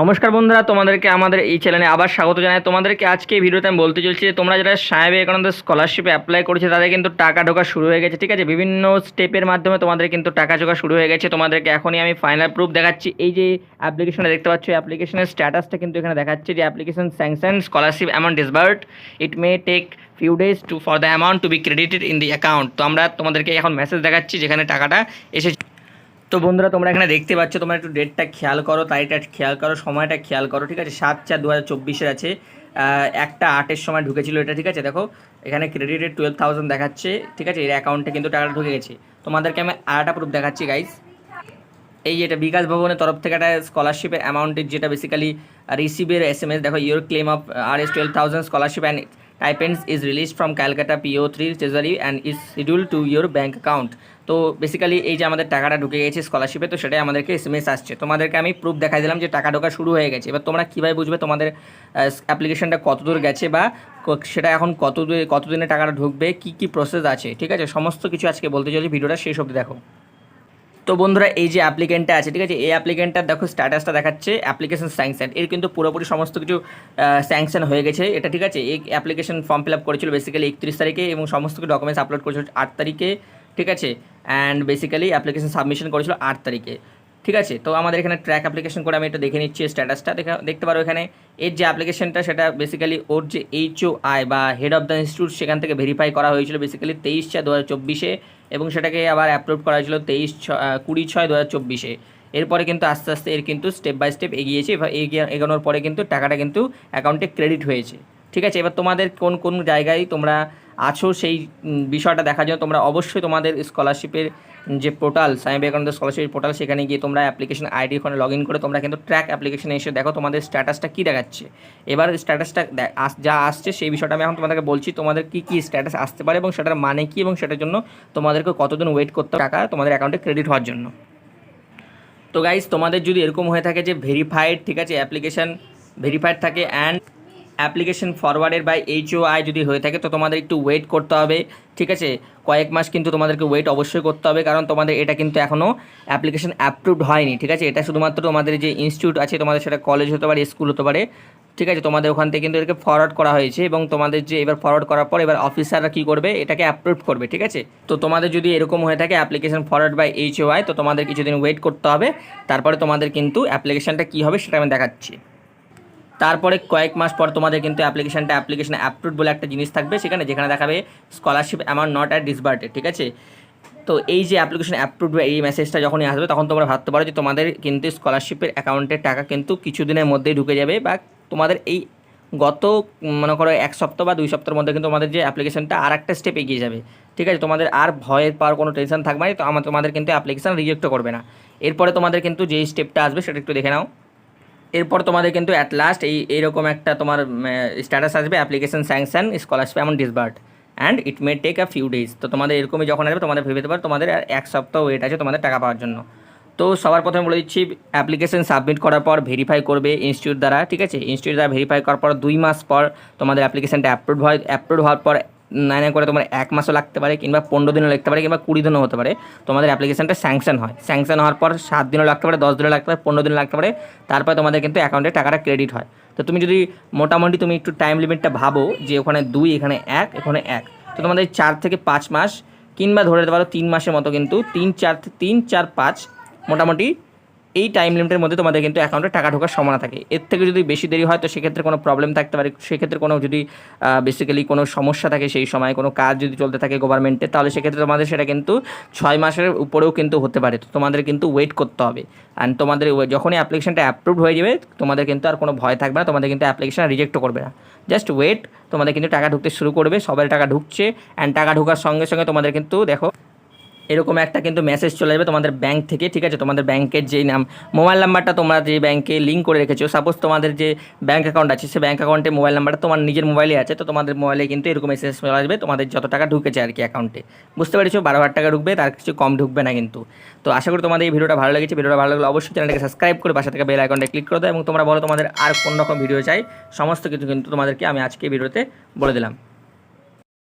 নমস্কার বন্ধুরা, তোমাদেরকে আমাদের এই চ্যানেলে আবার স্বাগত জানাই। তোমাদেরকে আজকে ভিডিওতে আমি বলতে চলছি যে, তোমরা যারা স্বামী বিবেকানন্দ স্কলারশিপে অ্যাপ্লাই করেছে, তাদের কিন্তু টাকা ঢোকা শুরু হয়ে গেছে, ঠিক আছে? বিভিন্ন স্টেপের মাধ্যমে তোমাদের কিন্তু টাকা ঢোকা শুরু হয়ে গেছে। তোমাদেরকে এখনই আমি ফাইনাল প্রুফ দেখাচ্ছি। এই যে অ্যাপ্লিকেশনে দেখতে পাচ্ছ অ্যাপ্লিকেশনের স্ট্যাটাসটা কিন্তু এখানে দেখাচ্ছে যে application sanction scholarship amount disbursed it may take few days to for the amount to be credited in the account তো আমরা তোমাদেরকে এখন মেসেজ দেখাচ্ছি যেখানে টাকাটা এসেছে। তো বন্ধুরা, তোমরা এখানে দেখতে পাচ্ছ, তোমরা একটু ডেটটা খেয়াল করো, তারিখটা খেয়াল করো, সময়টা খেয়াল করো, ঠিক আছে? সাত চার দু হাজার আছে। একটা আটের সময় ঢুকেছিল এটা, ঠিক আছে? দেখো, এখানে ক্রেডিটের টুয়েলভ থাউজেন্ড দেখাচ্ছে, ঠিক আছে? এর অ্যাকাউন্টে কিন্তু টাকাটা ঢুকে গেছে। তোমাদেরকে আমি আরেকটা প্রুফ দেখাচ্ছি গাইস এই যেটা বিকাশ ভবনের তরফ থেকে একটা স্কলারশিপের অ্যামাউন্টের যেটা বেসিক্যালি রিসিভের এস এম এস দেখো your claim of R S twelve thousand scholarship and stipends is release from Calcutta PO three treasury and is schedule to your bank account তো বেসিক্যালি এই যে আমাদের টাকাটা ঢুকে গেছে স্কলারশিপে তো সেটাই আমাদেরকে এস এম এস আসছে। তোমাদেরকে আমি প্রুফ দেখাই দিলাম যে টাকা ঢোকা শুরু হয়ে গেছে। এবার তোমরা কীভাবে বুঝবে তোমাদের অ্যাপ্লিকেশনটা কতদূর গেছে বা সেটা এখন কত কতদিনে টাকাটা ঢুকবে, কী কী প্রসেস আছে, ঠিক আছে? সমস্ত কিছু আজকে বলতে চলেছি, ভিডিওটা শেষ অবধি দেখো। তো বন্ধুরা, এই যে অ্যাপ্লিকেন্টটা আছে, ঠিক আছে? এই অ্যাপ্লিকেন্টটার দেখো স্ট্যাটাসটা দেখাচ্ছে অ্যাপ্লিকেশন স্যাংশন এর কিন্তু পুরোপুরি সমস্ত কিছু স্যাংশন হয়ে গেছে। এটা ঠিক আছে? এই অ্যাপ্লিকেশন ফর্ম ফিল আপ করেছিল বেসিক্যালি একত্রিশ তারিখে এবং সমস্ত কিছু ডকুমেন্টস আপলোড করেছিল আট তারিখে। ঠিক আছে? অ্যান্ড বেসিক্যালি অ্যাপ্লিকেশন সাবমিশন করেছিল আট তারিখে। ঠিক আছে? তো আমাদের এখানে ট্র্যাক অ্যাপ্লিকেশন করে আমি এটা দেখে নিচ্ছি স্ট্যাটাসটা দেখা, দেখতে পারো এখানে। এর যে অ্যাপ্লিকেশনটা সেটা বেসিক্যালি ওর যে এইচও আই বা হেড অফ দ্য ইনস্টিটিউট সেখান থেকে ভেরিফাই করা হয়েছিল বেসিক্যালি তেইশ ছয় দু হাজার চব্বিশে এবং সেটাকে আবার অ্যাপ্রুভ করা হয়েছিল তেইশ ছ- কুড়ি ছয় দু হাজার চব্বিশে। এরপরে কিন্তু আস্তে আস্তে এর কিন্তু স্টেপ বাই স্টেপ এগিয়েছে। এগিয়ে, এগোনোর পরে কিন্তু টাকাটা কিন্তু অ্যাকাউন্টে ক্রেডিট হয়েছে। ঠিক আছে? এবার তোমাদের কোন কোন জায়গায় তোমরা আছো সেই বিষয়টা দেখার জন্য তোমরা অবশ্যই তোমাদের স্কলারশিপের যে portal Swami Vivekananda scholarship portal সেখানে গিয়ে তোমরা অ্যাপ্লিকেশন আইডি ওখানে লগ ইন করে তোমরা কিন্তু ট্র্যাক অ্যাপ্লিকেশনে এসে দেখো তোমাদের স্ট্যাটাসটা কী দেখাচ্ছে। এবার স্ট্যাটাসটা যা আসছে সেই বিষয়টা আমি এখন তোমাদেরকে বলছি, তোমাদের কী কী স্ট্যাটাস আসতে পারে এবং সেটার মানে কী এবং সেটার জন্য তোমাদেরকে কতদিন ওয়েট করতে টাকা তোমাদের অ্যাকাউন্টে ক্রেডিট হওয়ার জন্য। তো গাইজ তোমাদের যদি এরকম হয়ে থাকে যে ভেরিফাইড ঠিক আছে অ্যাপ্লিকেশন ভেরিফাইড থাকে and application forwarded by H O I যদি হয়ে থাকে, তো তোমাদের একটু ওয়েট করতে হবে, ঠিক আছে? কয়েক মাস কিন্তু তোমাদেরকে ওয়েট অবশ্যই করতে হবে, কারণ তোমাদের এটা কিন্তু এখনও অ্যাপ্লিকেশন অ্যাপ্রুভড হয়নি, ঠিক আছে? এটা শুধুমাত্র তোমাদের যে ইনস্টিটিউট আছে, তোমাদের সেটা কলেজ হতে পারে স্কুল হতে পারে, ঠিক আছে? তোমাদের ওখান থেকে কিন্তু এটাকে ফরওয়ার্ড করা হয়েছে এবং তোমাদের যে এবার ফরওয়ার্ড করার পর এবার অফিসাররা কী করবে? এটাকে অ্যাপ্রুভ করবে, ঠিক আছে? তো তোমাদের যদি এরকম হয়ে থাকে অ্যাপ্লিকেশন ফরওয়ার্ড বাই এইচওআই তো তোমাদের কিছুদিন ওয়েট করতে হবে, তারপরে তোমাদের কিন্তু অ্যাপ্লিকেশনটা কী হবে সেটা আমি দেখাচ্ছি। তারপরে কয়েক মাস পর তোমাদের কিন্তু অ্যাপ্লিকেশনটা অ্যাপ্লিকেশন অ্যাপ্রুভ বলে একটা জিনিস থাকবে, সেখানে যেখানে দেখাবে scholarship amount not yet disbursed ঠিক আছে? তো এই যে অ্যাপ্লিকেশন অ্যাপ্রুভ এই মেসেজটা যখনই আসবে, তখন তোমরা ভাবতে পারো যে তোমাদের কিন্তু স্কলারশিপের অ্যাকাউন্টের টাকা কিন্তু কিছুদিনের মধ্যেই ঢুকে যাবে বা তোমাদের এই গত, মনে করো এক সপ্তাহ বা দুই সপ্তাহের মধ্যে কিন্তু তোমাদের যে অ্যাপ্লিকেশনটা আর একটা স্টেপ এগিয়ে যাবে, ঠিক আছে? তোমাদের আর ভয়ের পাওয়ার কোনো টেনশন থাকবে না তো আমার তোমাদের কিন্তু অ্যাপ্লিকেশান রিজেক্টও করবে না। এরপরে তোমাদের কিন্তু যেই স্টেপটা আসবে সেটা একটু দেখে নাও। এরপর তোমাদের কিন্তু অ্যাট লাস্ট এই, এইরকম একটা তোমার স্ট্যাটাস আসবে application sanction scholarship amount disbursed and it may take a few days তো তোমাদের এরকমই যখন আসবে, তোমাদের ভেবে পারো, তোমাদের আর এক সপ্তাহ ওয়েট আছে তোমাদের টাকা পাওয়ার জন্য। তো সবার প্রথমে বলে দিচ্ছি অ্যাপ্লিকেশন সাবমিট করার পর ভেরিফাই করবে ইনস্টিটিউট দ্বারা, ঠিক আছে? ইনস্টিটিউট দ্বারা ভেরিফাই করার পর দুই মাস পর তোমাদের অ্যাপ্লিকেশনটা অ্যাপ্রুভ হয় অ্যাপ্রুভ হওয়ার পর নাই করে তোমার এক মাসও লাগতে পারে কিংবা পনেরো দিনও লাগতে পারে কিংবা কুড়ি দিনও হতে পারে। তোমাদের অ্যাপ্লিকেশনটা স্যাংশন হয়। স্যাংশন হওয়ার পর সাত দিনও লাগতে পারে, দশ দিনও লাগতে পারে, পনেরো দিনও লাগতে পারে। তারপরে তোমাদের কিন্তু অ্যাকাউন্টে টাকাটা ক্রেডিট হয়। তো তুমি যদি মোটামুটি তুমি একটু টাইম লিমিটটা ভাবো যে ওখানে দুই, এখানে এক এখানে এক। তো তোমাদের চার থেকে পাঁচ মাস কিংবা ধরে নিতে পারো তিন মাসের মতো কিন্তু তিন, চার তিন, চার, পাঁচ মোটামুটি এই টাইম লিমিটের মধ্যে তোমাদের কিন্তু অ্যাকাউন্টে টাকা ঢোকার সম্ভাবনা থাকে। এর থেকে যদি বেশি দেরি হয়, তো সেক্ষেত্রে কোনো প্রবলেম থাকতে পারে। সেক্ষেত্রে কোনো যদি বেসিক্যালি কোনো সমস্যা থাকে সেই সময়, কোনো কাজ যদি চলতে থাকে গভর্নমেন্টে তাহলে সেক্ষেত্রে তোমাদের সেটা কিন্তু ছয় মাসের উপরেও কিন্তু হতে পারে। তো তোমাদের কিন্তু ওয়েট করতে হবে। অ্যান্ড তোমাদের যখনই অ্যাপ্লিকেশনটা অ্যাপ্রুভ হয়ে যাবে, তোমাদের কিন্তু আর কোনো ভয় থাকবে না। তোমাদের কিন্তু অ্যাপ্লিকেশন রিজেক্টও করবে না। জাস্ট ওয়েট তোমাদের কিন্তু টাকা ঢুকতে শুরু করবে, সবাই টাকা ঢুকছে। অ্যান্ড টাকা ঢোকার সঙ্গে সঙ্গে তোমাদের কিন্তু, দেখো এরকম একটা কিন্তু মেসেজ চলে যাবে তোমাদের ব্যাংক থেকে, ঠিক আছে? তোমাদের ব্যাংকের যেই নাম মোবাইল নাম্বারটা তোমরা যে ব্যাংকে লিঙ্ক করে রেখেছো সাপোজ তোমাদের যে ব্যাংক অ্যাকাউন্ট আছে, সে ব্যাংক অ্যাকাউন্টে মোবাইল নাম্বারটা তোমার নিজের মোবাইলে আছে, তো তোমাদের মোবাইলে কিন্তু এরকম মেসেজ চলে আসবে, তোমাদের যত টাকা ঢুকেছে আর কি অ্যাকাউন্টে বুঝতে পেরেছ? বারো হাজার টাকা ঢুকবে, তার কিছু কম ঢুকবে না কিন্তু। তো আশা করি তোমাদের এই ভিডিওটা ভালো লেগেছে। ভিডিওটা ভালো লাগলে অবশ্যই চ্যানেলটাকে সাবস্ক্রাইব করে পাশে থেকে বেল আইকনটা ক্লিক করে দাও, এবং তোমরা বলো তোমাদের আর কোন রকম ভিডিও চাই। সমস্ত কিছু কিন্তু তোমাদেরকে আমি আজকে ভিডিওতে বলে দিলাম।